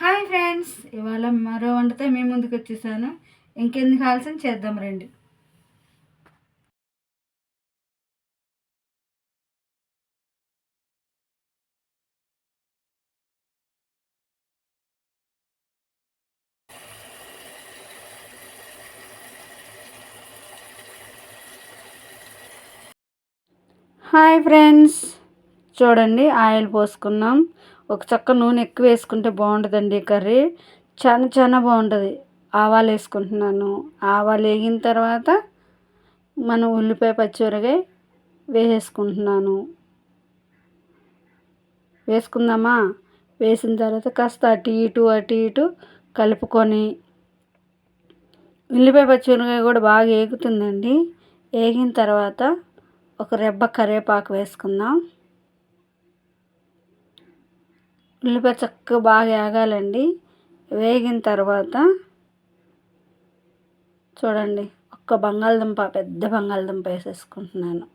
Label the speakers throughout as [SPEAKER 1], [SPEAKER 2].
[SPEAKER 1] Hi friends ఇవాళ మరో వంటతో మీ ముందుకు వచ్చేసాను. ఇంకెందుకు ఆలస్యం చేద్దాం రండి. హాయ్ ఫ్రెండ్స్ చూడండి ఆయిల్ పోసుకున్నాం. ఒక చక్క నూనె ఎక్కువ వేసుకుంటే బాగుంటుందండి కర్రీ. చాలా చాలా బాగుంటుంది. ఆవాలు వేసుకుంటున్నాను. ఆవాలు వేగిన తర్వాత మనం ఉల్లిపాయ పచ్చిమిరకాయ వేసేసుకుంటున్నాను. వేసుకుందామా? వేసిన తర్వాత కాస్త అటు ఇటు అటు ఇటు కలుపుకొని ఉల్లిపాయ పచ్చిమిరకాయ కూడా బాగా వేగుతుందండి వేగిన తర్వాత ఒక రెబ్బ కరివేపాకు వేసుకుందాం. ఉల్లిపాయ చక్కగా బాగా వేగాలండి వేగిన తర్వాత చూడండి ఒక్క బంగాళదుంప పెద్ద బంగాళదుంప వేసేసుకుంటున్నాను.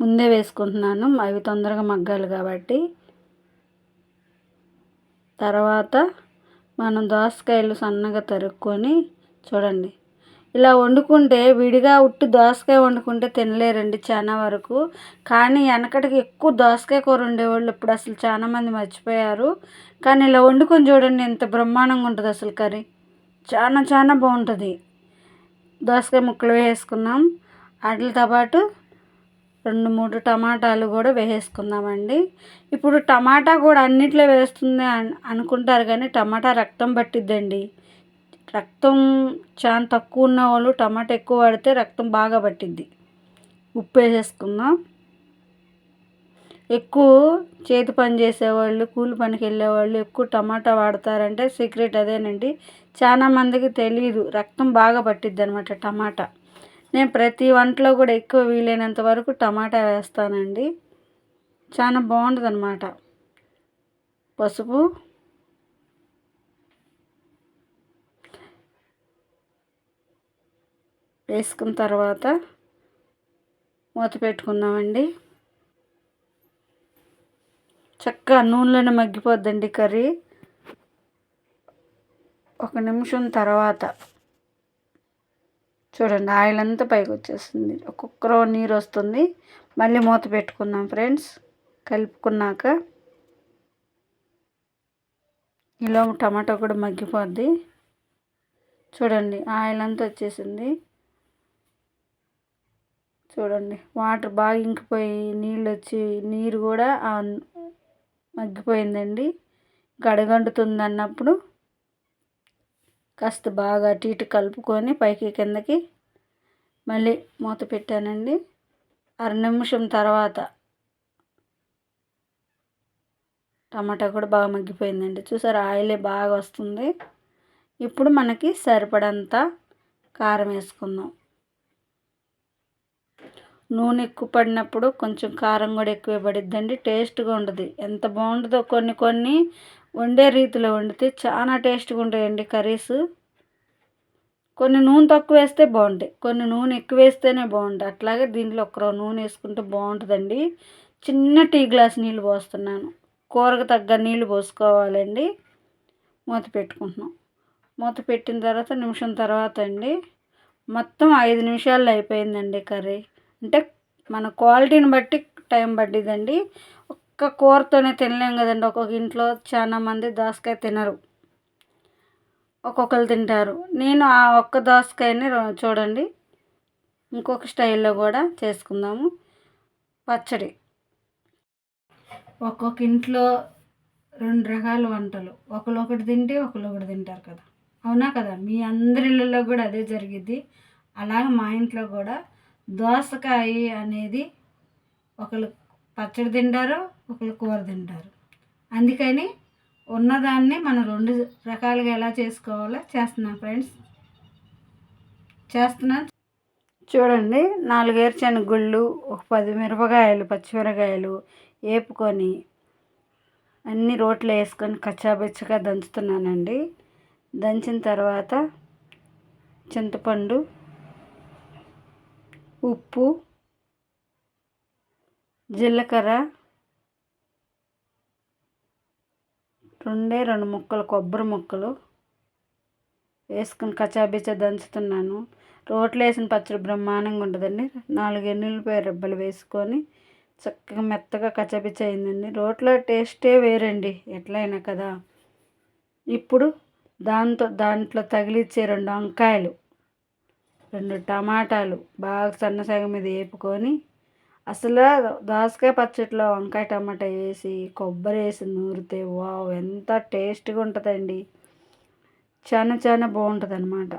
[SPEAKER 1] ముందే వేసుకుంటున్నాను అవి తొందరగా మగ్గాలి కాబట్టి. తర్వాత మనం దోసకాయలు సన్నగా తరుక్కొని చూడండి ఇలా వండుకుంటే విడిగా ఉట్టి దోసకాయ వండుకుంటే తినలేరండి చాలా వరకు. కానీ వెనకటికి ఎక్కువ దోసకాయ కూర ఉండేవాళ్ళు ఇప్పుడు అసలు చాలా మంది మర్చిపోయారు. కానీ ఇలా వండుకొని చూడండి ఎంత బ్రహ్మాండంగా ఉంటుంది అసలు కర్రీ. చాలా చాలా బాగుంటుంది. దోసకాయ ముక్కలు వేసుకున్నాం వాటితో పాటు రెండు మూడు టమాటాలు కూడా వేసేసుకుందామండి. ఇప్పుడు టమాటా కూడా అన్నిట్లో వేస్తుంది అనుకుంటారు కానీ టమాటా రక్తం పట్టిద్దండి. రక్తం చాలా తక్కువ ఉన్న వాళ్ళు టమాటా ఎక్కువ వాడితే రక్తం బాగా పట్టిద్ది. ఉప్పు వేసేసుకుందాం ఎక్కువ చేతి పని చేసేవాళ్ళు కూలి పనికి వెళ్ళేవాళ్ళు ఎక్కువ టమాటా వాడతారంటే సీక్రెట్ అదేనండి. చాలా మందికి తెలియదు రక్తం బాగా పట్టిద్ది అనమాట టమాటా. నేను ప్రతి వంటలో కూడా ఎక్కువ వీలైనంత వరకు టమాటా వేస్తానండి. చాలా బాగుంటుంది అనమాట పసుపు. వేసుకున్న తర్వాత మూత పెట్టుకుందామండి. చక్కగా నూనెలోనే మగ్గిపోద్దండి కర్రీ. ఒక నిమిషం తర్వాత చూడండి ఆయిల్ అంతా పైకి వచ్చేస్తుంది. ఒక్కొక్కరో నీరు వస్తుంది. మళ్ళీ మూత పెట్టుకుందాం ఫ్రెండ్స్. కలుపుకున్నాక ఇలా టమాటో కూడా మగ్గిపోద్ది. చూడండి ఆయిల్ అంతా వచ్చేసింది. చూడండి. వాటర్ బాగా ఇంకిపోయి నీళ్ళు వచ్చి నీరు కూడా మగ్గిపోయిందండి. గడగంటుతుంది అన్నప్పుడు కాస్త బాగా అటు ఇటు కలుపుకొని పైకి కిందకి మళ్ళీ మూత పెట్టానండి. అర నిమిషం తర్వాత టమాటా కూడా బాగా మగ్గిపోయిందండి. చూసారు ఆయిలే బాగా వస్తుంది. ఇప్పుడు మనకి సరిపడంత కారం వేసుకుందాం. నూనె ఎక్కువ పడినప్పుడు కొంచెం కారం కూడా ఎక్కువ పడిద్దండి. టేస్ట్గా ఉండదు. ఎంత బాగుంటుందో కొన్ని కొన్ని వండే రీతిలో వండితే చాలా టేస్ట్గా ఉంటాయండి కర్రీస్. కొన్ని నూనె తక్కువ వేస్తే బాగుంటాయి. కొన్ని నూనె ఎక్కువ వేస్తేనే బాగుంటాయి. అట్లాగే దీంట్లో ఒక నూనె వేసుకుంటే బాగుంటుందండి. చిన్న టీ గ్లాస్ నీళ్ళు పోస్తున్నాను. కూరకు తగ్గ నీళ్ళు పోసుకోవాలండి. మూత పెట్టుకుంటున్నాం. మూత పెట్టిన తర్వాత నిమిషం తర్వాత అండి. మొత్తం ఐదు నిమిషాల్లో అయిపోయిందండి కర్రీ. అంటే మన క్వాలిటీని బట్టి టైం పట్టిద్దండి ఒక్క కూరతోనే తినలేం కదండి. ఒక్కొక్క ఇంట్లో చాలా మంది దోసకాయ తినరు. ఒక్కొక్కరు తింటారు. నేను ఆ ఒక్క దోసకాయని చూడండి. ఇంకొక స్టైల్లో కూడా చేసుకుందాము. పచ్చడి. ఒక్కొక్క ఇంట్లో రెండు రకాల వంటలు. ఒకరు ఒకటి తింటే ఒకరు ఒకటి తింటారు కదా. అవునా కదా? మీ అందరిలో కూడా అదే జరిగిద్ది. అలాగే మా ఇంట్లో కూడా దోసకాయ అనేది ఒకళ్ళు పచ్చడి తింటారు ఒకళ్ళు కూర తింటారు. అందుకని ఉన్నదాన్ని మనం రెండు రకాలుగా ఎలా చేసుకోవాలో చేస్తున్నాం ఫ్రెండ్స్. చేస్తున్నాను చూడండి నాలుగు ఏరుశనగ గుళ్ళు ఒక పది మిరపకాయలు పచ్చిమిరకాయలు వేపుకొని అన్ని రోట్లో వేసుకొని కచ్చాబెచ్చగా దంచుతున్నానండి. దంచిన తర్వాత చింతపండు ఉప్పు జీలకర్ర రెండే రెండు ముక్కలు కొబ్బరి ముక్కలు వేసుకుని కచాబిచా దంచుతున్నాను. రోట్లో వేసిన పచ్చడి బ్రహ్మాండంగా ఉంటుందండి. నాలుగు ఎన్నులపై రెబ్బలు వేసుకొని చక్కగా మెత్తగా కచాబిచ్చ అయిందండి. రోట్లో టేస్టే వేరండి ఎట్లయినా కదా. ఇప్పుడు దాంతో దాంట్లో తగిలిచ్చే రెండు వంకాయలు. రెండు టమాటాలు బాగా సన్నసగ మీద వేపుకొని అసలు దోసకాయ పచ్చట్లో వంకాయ టమాటా వేసి కొబ్బరి వేసి నూరితే వావ్ ఎంత టేస్ట్గా ఉంటుందండి. చాలా చాలా బాగుంటుంది అనమాట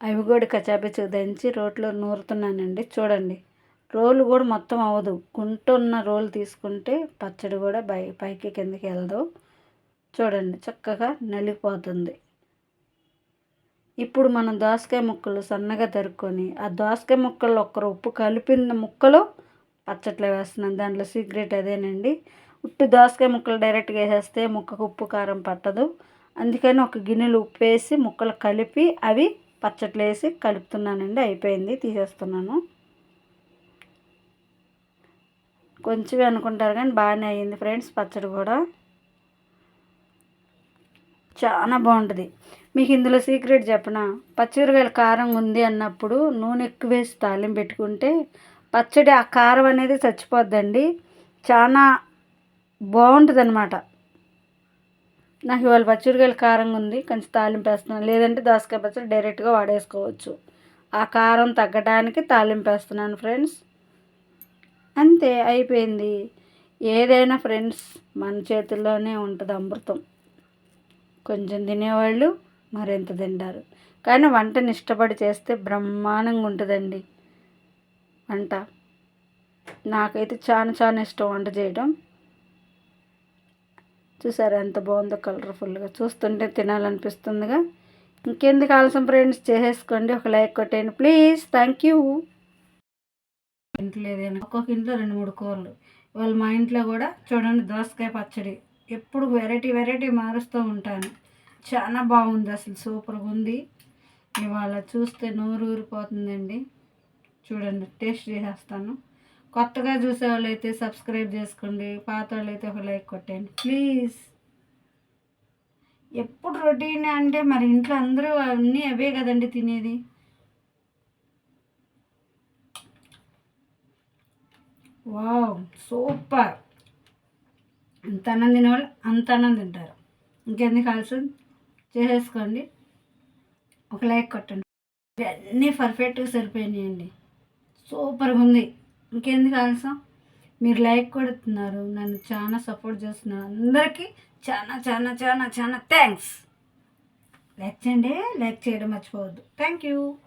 [SPEAKER 1] అవి కూడా కచాపిచ్చి దంచి రోట్లో నూరుతున్నానండి. చూడండి రోలు కూడా మొత్తం అవ్వదు. గుంట ఉన్న రోలు తీసుకుంటే పచ్చడి కూడా పై పైకి కిందకి వెళ్ళదు. చూడండి చక్కగా నలిగిపోతుంది. ఇప్పుడు మనం దోసకాయ ముక్కలు సన్నగా తరుక్కొని ఆ దోసకాయ ముక్కల్లో ఒక్కరు ఉప్పు కలిపిన ముక్కలు పచ్చట్లో వేస్తున్నాను. దాంట్లో సీక్రెట్ అదేనండి. ఉట్టి దోసకాయ ముక్కలు డైరెక్ట్గా వేసేస్తే ముక్కకు ఉప్పు కారం పట్టదు. అందుకని ఒక గిన్నెలు ఉప్పు వేసి ముక్కలు కలిపి అవి పచ్చట్లు వేసి కలుపుతున్నానండి. అయిపోయింది. తీసేస్తున్నాను. కొంచెం అనుకుంటారు కానీ బాగానే అయ్యింది ఫ్రెండ్స్ పచ్చడి కూడా. చాలా బాగుంటుంది. మీకు ఇందులో సీక్రెట్ చెప్పనా? పచ్చిమిరకాయల కారం ఉంది అన్నప్పుడు నూనె ఎక్కువ వేసి తాలింపు పెట్టుకుంటే పచ్చడి ఆ కారం అనేది చచ్చిపోద్దండి. చాలా బాగుంటుంది అనమాట నాకు ఇవాళ పచ్చిమిరకాయల కారం ఉంది కొంచెం తాలింపు వేస్తున్నాను. లేదంటే దోసకాయ పచ్చడి డైరెక్ట్గా వాడేసుకోవచ్చు. ఆ కారం తగ్గడానికి తాలింపు వేస్తున్నాను ఫ్రెండ్స్ అంతే అయిపోయింది. ఏదైనా ఫ్రెండ్స్ మన చేతుల్లోనే ఉంటుంది అమృతం. కొంచెం తినేవాళ్ళు మరింత తింటారు కానీ వంటని ఇష్టపడి చేస్తే బ్రహ్మాండంగా ఉంటుందండి. వంట. నాకైతే చాలా చాలా ఇష్టం వంట చేయడం. చూసారు ఎంత బాగుందో కలర్ఫుల్గా. చూస్తుంటే తినాలనిపిస్తుందిగా. ఇంకెందుకు ఆలస్యం ఫ్రెండ్స్? చేసేసుకోండి. ఒక లైక్ కొట్టేయండి. ప్లీజ్. Thank you. ఇంట్లో ఏదైనా ఒక్కొక్క ఇంట్లో రెండు మూడు కూరలు. ఇవాళ మా ఇంట్లో కూడా చూడండి దోసకాయ పచ్చడి. ఎప్పుడు వెరైటీ వెరైటీ మారుస్తూ ఉంటాను. చాలా బాగుంది అసలు సూపర్గా ఉంది. ఇవాళ చూస్తే నోరు ఊరిపోతుందండి. చూడండి టేస్ట్ చేసేస్తాను. కొత్తగా చూసే వాళ్ళు అయితే సబ్స్క్రైబ్ చేసుకోండి. పాత వాళ్ళు అయితే ఒక లైక్ కొట్టండి ప్లీజ్. ఎప్పుడు రొటీన్ అంటే మరి ఇంట్లో అందరూ అన్నీ అవే కదండి తినేది. Wow super. అంత అన్నం తినేవాళ్ళు అంత అన్నం తింటారు. ఇంకెందుకు కావాల్సింది చేసేసుకోండి. ఒక లైక్ కొట్టండి. ఇవన్నీ పర్ఫెక్ట్గా సరిపోయినాయండి. సూపర్గా ఉంది. ఇంకెందుకు ఆలస్యం? మీరు లైక్ కొడుతున్నారు. నన్ను చాలా సపోర్ట్ చేస్తున్నారు. అందరికీ చాలా చాలా చాలా చాలా థ్యాంక్స్ లైక్ చేయండి. లైక్ చేయడం మర్చిపోవద్దు. Thank you